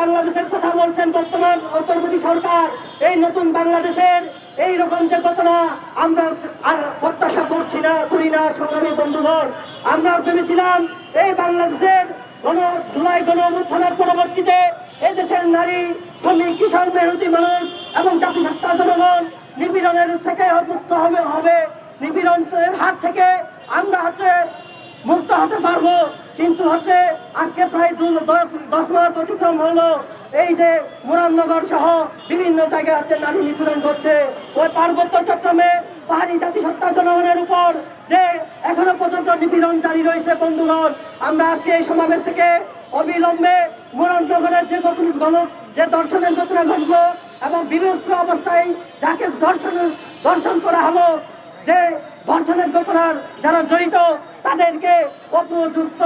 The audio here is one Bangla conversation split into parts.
বাংলাদেশের কথা বলছেন বর্তমান অন্তর্বর্তী সরকার, এই নতুন বাংলাদেশের এই রকম যে ঘটনা আমরা আর প্রত্যাশা করছি না, করি না, সংগ্রামী বন্ধুগণ। আমরা ভেবেছিলাম এই বাংলাদেশের গণ জুলাই গণ অভ্যুত্থানের পরবর্তীতে এদেশের নারী, শ্রমিক কিষাণ মেহনতি মানুষ এবং জাতিসত্তা জনগণ নিপীড়নের থেকে মুক্ত হবে হবে। নিপীড়নের হাত থেকে আমরা হচ্ছে মুক্ত হতে পারব। কিন্তু হচ্ছে আজকে প্রায় দু- দশ দশ মাস অতিক্রম হলো। এই যে মুরাননগর সহ বিভিন্ন জায়গায় হচ্ছে নারী নিপীড়ন করছে। ওই পার্বত্য চট্টগ্রামে পাহাড়ি জাতিসত্তা জনগণের উপর যে এখনও পর্যন্ত নিপীড়ন জারি রয়েছে, বন্ধুগণ, আমরা আজকে এই সমাবেশ থেকে অবিলম্বে মুরাননগরের যে গণ- যে দর্শনের ঘটনা ঘটলো এবং বিভস্ত অবস্থায় যাকে দর্শন দর্শন করা হলো, যে ধর্ষণের ঘটনার যারা জড়িত, তাদেরকে উপযুক্ত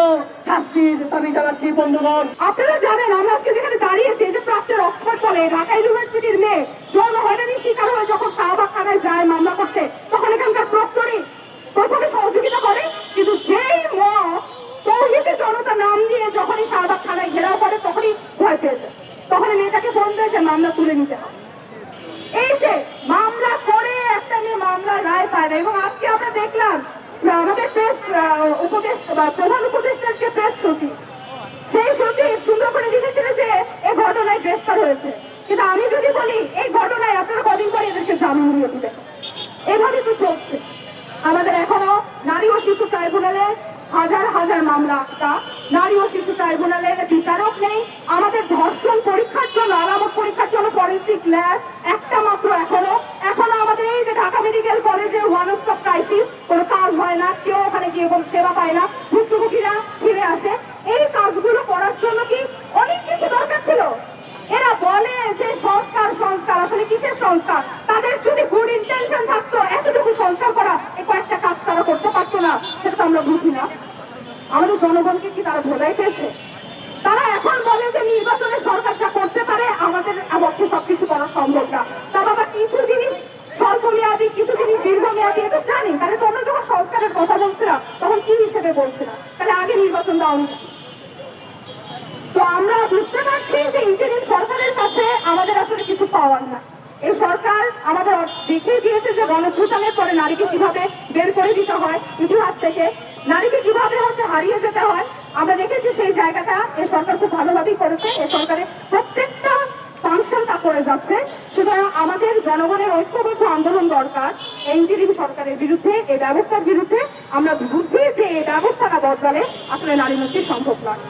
শাস্তির দাবি জানাচ্ছি বন্ধুগণ। আপনারা জানেন, আমরা আজকে যেখানে দাঁড়িয়েছি যে প্রাচ্যের অক্সফোর্ড বলে, ঢাকা ইউনিভার্সিটির মেয়ে যৌন হয়রানির শিকার হয়ে যখন শাহবাগ থানায় যায় মামলা করতে, তখন এখানকার প্রক্টরি প্রথমে সহযোগিতা করে, কিন্তু যেই ম তৌহিদে জনতা নাম দিয়ে যখনই শাহবাগ থানায় ঘেরাও করে, তখনই ভয় পেয়েছে তখনই মেয়েটাকে ফোন দিয়ে সে মামলা তুলে নিতে হয় এই যে মেয়ে রায় পায় না। এবং আজকে আমরা দেখলাম আমাদের প্রেস উপদেশ প্রধান উপদেষ্টার প্রেস সচিব। সেই সচিব সুন্দর করে লিখেছিল যে এই ঘটনায় গ্রেফতার হয়েছে। কিন্তু আমি যদি বলি, এই ঘটনায় আপনারা কদিন পরে এদেরকে জামিন দিয়ে দিবেন। এভাবে তো চলছে। আমাদের এখনও নারী ও শিশু ট্রাইব্যুনালে হাজার হাজার মামলা আটকা নারী ও শিশু ট্রাইব্যুনালের বিচারক নেই। আমাদের ধর্ষণ পরীক্ষার জন্য, আলামত পরীক্ষার জন্য ফরেন্সিক ল্যাব মেডিকেল কলেজে ওয়ান স্টপ ক্রাইসিস কোনো কাজ হয় না, কেউ ওখানে গিয়ে কোনো সেবা পায় না, ভুক্তভোগীরা ফিরে আসে। এই কাজগুলো করার জন্য কি অনেক কিছু দরকার ছিল? এরা বলে যে সংস্কার সংস্কার, আসলে কিসের সংস্কার? তাদের যদি গুড ইন্টেনশন থাকতো, এতটুকু সংস্কার করা এই কয়েকটা কাজ তারা করতে পারতো না, সেটা তো আমরা বুঝি না। আমাদের জনগণকে কি তারা ভোলাই পেয়েছে তারা এখন বলে যে নির্বাচনে সরকার যা করতে পারে আমাদের পক্ষে সবকিছু করা সম্ভব না তা বাবা কিছু জিনিস স্বল্প মেয়াদী কিছু জিনিস দীর্ঘমেয়াদী এটা জানি তাহলে তোমরা যখন সংস্কারের কথা বলছিলাম তখন হিসেবে বলছিলাম, তাহলে আগে নির্বাচন দাওনি তো আমরা বুঝতে পারছি যে ইন্টারিম সরকারের কাছে আমাদের আসলে কিছু পাওয়ার না। এই সরকার আমাদের দেখিয়ে দিয়েছে যে গণভূতানের পরে নারীকে কীভাবে বের করে দিতে হয় ইতিহাস থেকে, নারীকে কীভাবে হচ্ছে হারিয়ে যেতে হয়, আমরা দেখেছি সেই জায়গাটা এই সরকার খুব ভালোভাবেই করেছে। এই সরকারের তা করে যাচ্ছে। সুতরাং আমাদের জনগণের ঐক্যবদ্ধ আন্দোলন দরকার। এনজিডি সরকারের বিরুদ্ধে, এই ব্যবস্থার বিরুদ্ধে আমরা বুঝি যে এই ব্যবস্থাটা বদলালে আসলে নারী মুক্তি সম্ভব নয়।